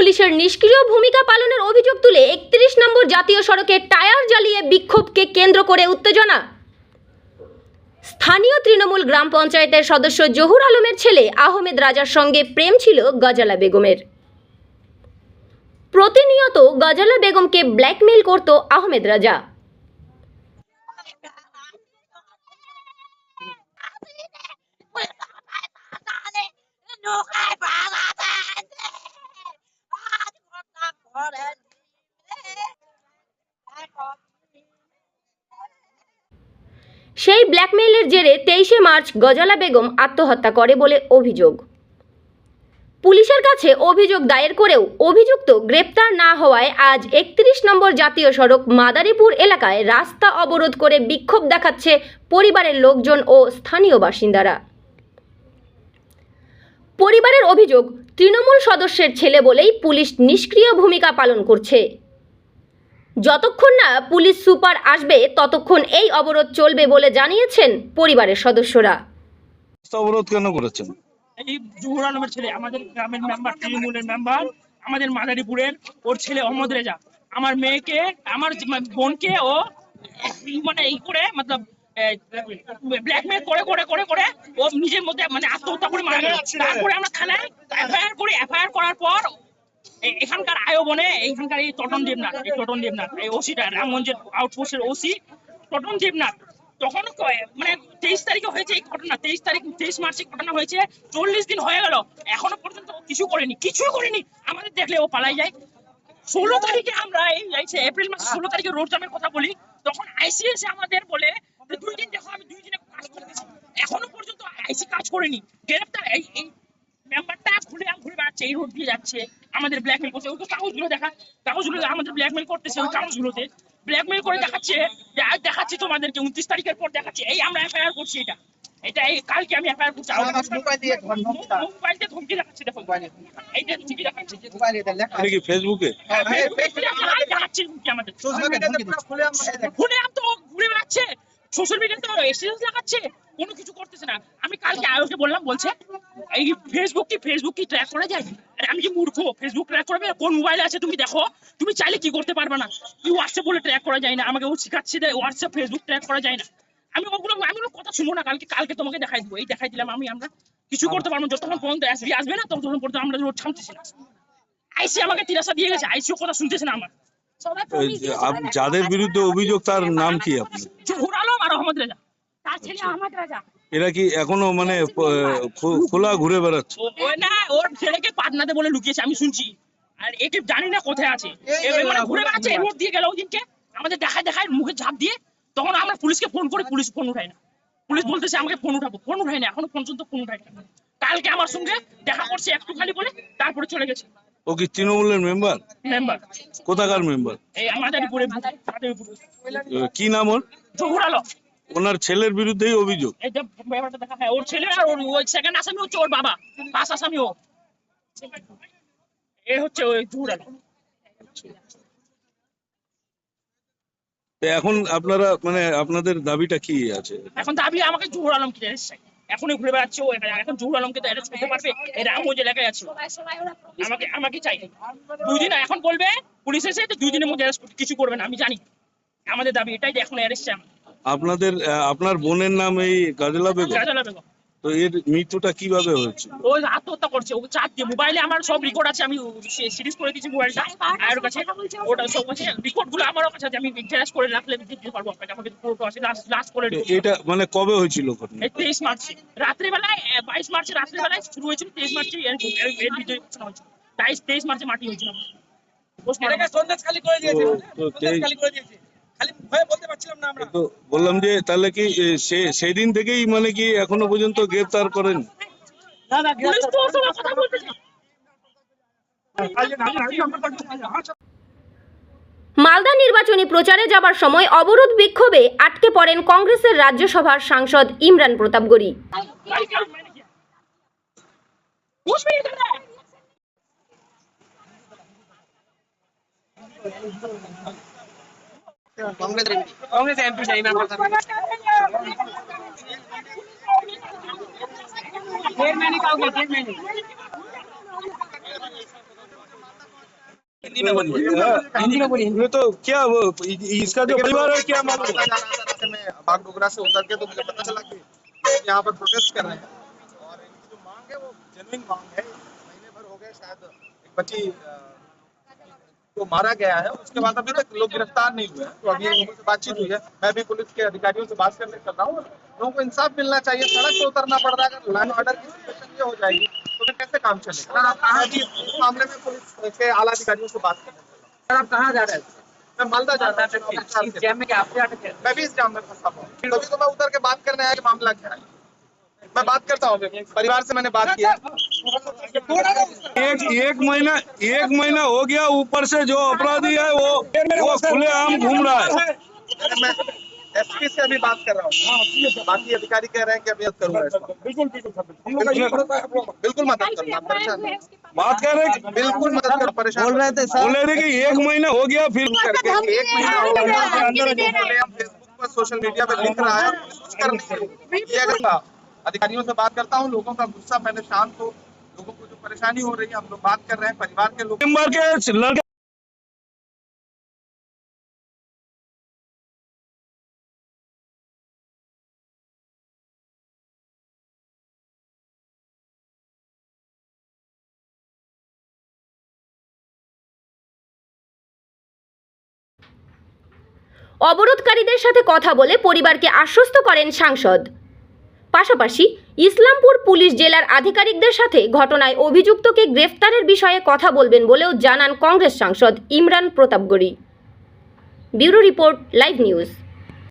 পুলিশের নিষ্ক্রিয় ভূমিকা পালনের অভিযোগ তুলে একত্রিশ নম্বর জাতীয় সড়কে টায়ার জ্বালিয়ে বিক্ষোভকে কেন্দ্র করে উত্তেজনা স্থানীয় তৃণমূল গ্রাম পঞ্চায়েতের সদস্য জহুর আলমের ছেলে আহমেদ রাজার সঙ্গে প্রেম ছিল গজালা বেগমের প্রতিনিয়ত গজালা বেগমকে ব্ল্যাকমেইল করত আহমেদ রাজা সেই ব্ল্যাকমেইলের জেরে তেইশে মার্চ গজালা বেগম আত্মহত্যা করে বলে অভিযোগ। পুলিশের কাছে অভিযোগ দায়ের করেও অভিযুক্ত গ্রেপ্তার না হওয়ায় আজ একত্রিশ নম্বর জাতীয় সড়ক মাদারীপুর এলাকায় রাস্তা অবরোধ করে বিক্ষোভ দেখাচ্ছে পরিবারের লোকজন ও স্থানীয় বাসিন্দারা। পরিবারের অভিযোগ, তৃণমূল সদস্যের ছেলে বলেই পুলিশ নিষ্ক্রিয় ভূমিকা পালন করছে। যতক্ষণ না পুলিশ সুপার আসবে ততক্ষণ এই অবরোধ চলবে বলে জানিয়েছেন পরিবারের সদস্যরা। অবরোধ কেন করেছেন? এই জহুর আলমের ছেলে আমাদের গ্রামের মেম্বার তৃণমূলের মেম্বার আমাদের মাদারীপুরের ওর ছেলে অহমদ রেজা। আমার মেয়েকে আমার বোনকে ও মানে এই করে মতলব ব্ল্যাকমেল করে করে করে করে ও নিজের মধ্যে মানে আত্মহত্যা করে মারা গেল। তারপরে আমরা থানায় এফআইআর করি। এফআইআর করার পর এখানকার আয়ো বনে এইখানকার এই টটন দেবনাথ, এই টটন দেবনাথ, এই ওসিটা রামগঞ্জের আউটপোস্টের ওসি টটন দেবনাথ। তখন মানে তেইশ তারিখে হয়েছে এই ঘটনা, তেইশ তারিখ, তেইশ মার্চে ঘটনা হয়েছে, চল্লিশ দিন হয়ে গেল, এখনও পর্যন্ত কিছু করেনি, কিছুই করেনি। আমাদের দেখলে ও পালাই যায়। ষোলো তারিখে আমরা এই এই যে এপ্রিল মাসে ষোলো তারিখে রোড জামের কথা বলি, তখন আইসি এসে আমাদের বলে দুই দিন দেখো, আমি দুই দিনে কাজ করতেছি এখনও পর্যন্ত আইসি কাজ করেনি। গ্রেপ্তার, এই এই মেম্বারটা ঘুরে ঘুরে বেড়াচ্ছে, এই রোড দিয়ে যাচ্ছে। আমাদের ব্ল্যাকমেল করছে ওই তো কাগজগুলো দেখা কাগজগুলো আমাদের ব্ল্যাকমেল করতেছে ওই কাগজগুলোতে। ব্ল্যাকমেল করে দেখাচ্ছে যে আজ দেখাচ্ছি তোমাদেরকে উনত্রিশ তারিখের পর দেখাচ্ছে। এই আমরা এফআইআর করছি এটা। এটা এই কালকে আমি এফআইআর করছি। মোবাইল দিয়ে ধমকি দেখাচ্ছে। দেখো। এইটা ধমকি দেখাচ্ছে। মোবাইলে এটা লেখা এটা কি ফেসবুকে ফেসবুকে দেখাচ্ছে, দেখাচ্ছে ধমকি আমাদের। খুলে আম তো ঘুরে বেড়াচ্ছে। সোশ্যাল মিডিয়াতে এসএস লাগাচ্ছে, কোনো কিছু করতেছে না। আমি কালকে আয়োজকে বললাম, বলছে, এই ফেসবুক কি ফেসবুক কি ট্র্যাক করা যায়? আরে আমি কি মূর্খ ফেসবুক ট্র্যাক করবে? কোন মোবাইল আছে তুমি দেখো। তুমি চাইলে কি করতে পারবে না? কি হোয়াটসঅ্যাপ বলে ট্র্যাক করা যায় না, আমাকে ও শিখাচ্ছে যে হোয়াটসঅ্যাপ ফেসবুক ট্র্যাক করা যায় না। আমি ওগুলো আমি ওগুলো কথা শুনব না, কালকে কালকে তোমাকে দেখাই দিবো। এই দেখাই দিলাম আমি, আমরা কিছু করতে পারব। যতক্ষণ পর্যন্ত এসবি আসবে না, ততক্ষণ পর্যন্ত আমরা থামতেছি না। আইসি আমাকে তিরাসা দিয়ে গেছে, আইসিও কথা শুনতেছে না আমার। যাদের বিরুদ্ধে অভিযোগ তার নাম কি আপনার? জহুর আলম আর আহমদ রেজা। তার ছেলে আহমদ রাজা। এরা কি এখনও মানে খোলা ঘুরে বেড়াচ্ছে? না ওর ছেলেকে পাটনাতে বলে লুকিয়েছে আমি শুনছি। আর একে জানি না কোথায় আছে। মানে ঘুরে বেড়াচ্ছে রোড দিয়ে গেল ওই দিনকে আমাদের দেখায় দেখায় মুখে ঝাঁপ দিয়ে তখন আমরা পুলিশকে ফোন করি পুলিশ ফোন উঠায় না। পুলিশ বলতেছে আমাকে ফোন উঠাবো। ফোন উঠায় না এখনও পর্যন্ত ফোন উঠায় না কালকে আমার সঙ্গে দেখা করছে একটু খালি বলে তারপরে চলে গেছে। ও কি তৃণমূলের মেম্বার? মেম্বার। কোথাকার মেম্বার? কি নাম ওর? ওনার ছেলের বিরুদ্ধেই অভিযোগ। ওর ছেলে আর ওর ওই সেকেন্ড আসামি হচ্ছে ওর বাবা পাঁচ আসামি ও এ হচ্ছে ওই এখন আপনারা মানে আপনাদের দাবিটা কি আছে? এখন দাবি আমাকে জহুর অ্যারেস্ট চাই এখনই ঘুরে বেড়াচ্ছে ও এখানে। জহুর আলমকে তো অ্যারেস্ট করতে পারবে এই রামগঞ্জ এলাকায় আছে। আমাকে আমাকে চাই। দুই দিন এখন বলবে পুলিশ এসে তো দুই দিনের মধ্যে অ্যারেস্ট কিছু করবে না আমি জানি। আমাদের দাবি এটাই যে এখন অ্যারেস্ট চাই। আপনাদের আপনার বোনের নাম এই গাজলা বেগম? গাজলা বেগম। তো এর মৃত্যুটা কীভাবে হয়েছে? ও আত্মহত্যা করছে। ও চাপ দিয়ে মোবাইলে আমার সব রেকর্ড আছে আমি সিরিজ করে দিয়েছি মোবাইলটা আর কাছে ওটা সব আছে রেকর্ডগুলো আমারও কাছে আছে আমি জেরাস করে রাখলে দিতে পারব আপনাকে আমাকে পুরোটা আছে লাস্ট লাস্ট করে এটা মানে কবে হয়েছিল ঘটনা? এই তেইশ মার্চে। রাত্রিবেলায় আহ, বাইশ মার্চে রাত্রিবেলায় শুরু হয়েছিল তেইশ মার্চে এর এর- ঘোষণা হয়েছিল। তেইশ তেইশ মার্চে মাটি হয়েছিল খালি করে দিয়েছে। করে দিয়েছে। বললাম যে তাহলে কি সে সেই দিন থেকেই মানে কি এখনও পর্যন্ত গ্রেফতার করেন? মালদা নির্বাচনী প্রচারে যাবার সময় অবরোধ বিক্ষোভে আটকে পড়েন কংগ্রেসের রাজ্যসভার সাংসদ ইমরান প্রতাপগড়ি Thank. है कांग्रेस एमपी चाहिए मैं डेढ़ महीने का हो गया डेढ़ हिंदी में बोलिए। हिंदी में बोलिए तो क्या वो इसका जो परिवार है क्या मालूम रास्ते में बागडोगरा से उतर के तो मुझे पता चला कि यहाँ पर प्रोटेस्ट कर रहे हैं और इनकी जो मांग है वो जेन्युइन मांग है महीने भर हो गए शायद एक बच्ची को मारा गया है। उसके बाद अभी तक लोग गिरफ़्तार नहीं हुए हैं। तो अभी लोगों से बातचीत हुई है। मैं भी पुलिस के अधिकारियों से बात करने चल रहा हूँ। लोगों को इंसाफ मिलना चाहिए। सड़क पे उतरना पड़ रहा है। अगर लैंड ऑर्डर की सिचुएशन ये हो जाएगी तो फिर कैसे काम चलेगा? इस मामले में पुलिस के आला अधिकारियों से बात करने हूँ। आप कहाँ जा रहे हैं? मैं मालदा जा रहा हूँ। में भी इस जाम में फंसा हुआ हूँ। तभी तो मैं उतर के बात करने आया कि मामला क्या है। मैं बात करता हूँ परिवार से मैंने बात किया एक एक महीना एक महीना हो गया ऊपर से जो अपराधी है वो वो खुलेआम घूम रहा है। मैं एसपी से अभी बात कर रहा हूँ। बाकी अधिकारी कह रहे हैं कि अभी करूँगा इसको बिल्कुल मदद करूँगा आप परेशान बात कर रहे हैं बिल्कुल मदद करो परेशान बोल रहे थे बोल रहे थे कि एक महीना हो गया फिर करके एक महीना हो गया। फेसबुक पर सोशल मीडिया पर लिख रहा है कुछ कर नहीं अधिकारियों से बात करता हूँ लोगों का गुस्सा पहले शांत हो लोगों को जो परेशानी हो रही है हम लोग बात कर रहे हैं परिवार के लोग मेंबर के लड़के অবরোধকারীদের সাথে কথা বলে পরিবারকে আশ্বস্ত করেন সাংসদ পাশাপাশি ইসলামপুর পুলিশ জেলার আধিকারিকদের সাথে ঘটনায় অভিযুক্তকে গ্রেফতারের বিষয়ে কথা বলবেন বলেও জানান কংগ্রেস সাংসদ Imran Pratapgarhi. Bureau report, live news.